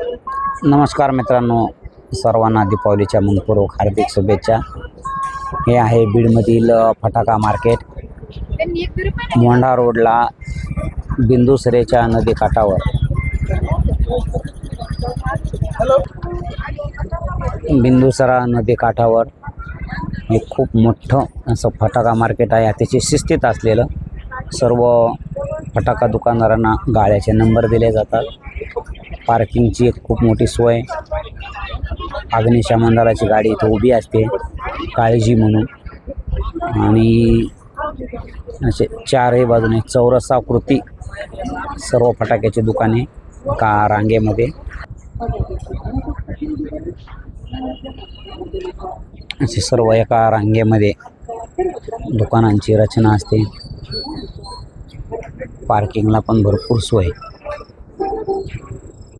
नमस्कार मित्रांनो सर्वांना दीपावलीच्या मनपूर्वक हार्दिक शुभेच्छा. हे आहे बीडमधील फटाका मार्केट. मोंढा रोडला बिंदुसरेच्या नदीकाठावर बिंदुसरा नदीकाठावर हे खूप मोठं असं फटाका मार्केट आहे. अतिशय शिस्तीत असलेलं. सर्व फटाका दुकानदारांना गाड्याचे नंबर दिले जातात. पार्किंगची एक खूप मोठी सोय. अग्निशमन दलाची गाडी इथं उभी असते. काळजी म्हणून. आणि असे चारही बाजूने चौरसाकृती सर्व फटाक्याची दुकाने का रांगेमध्ये. असे सर्व एका रांगेमध्ये दुकानांची रचना असते. पार्किंगला पण भरपूर सोय.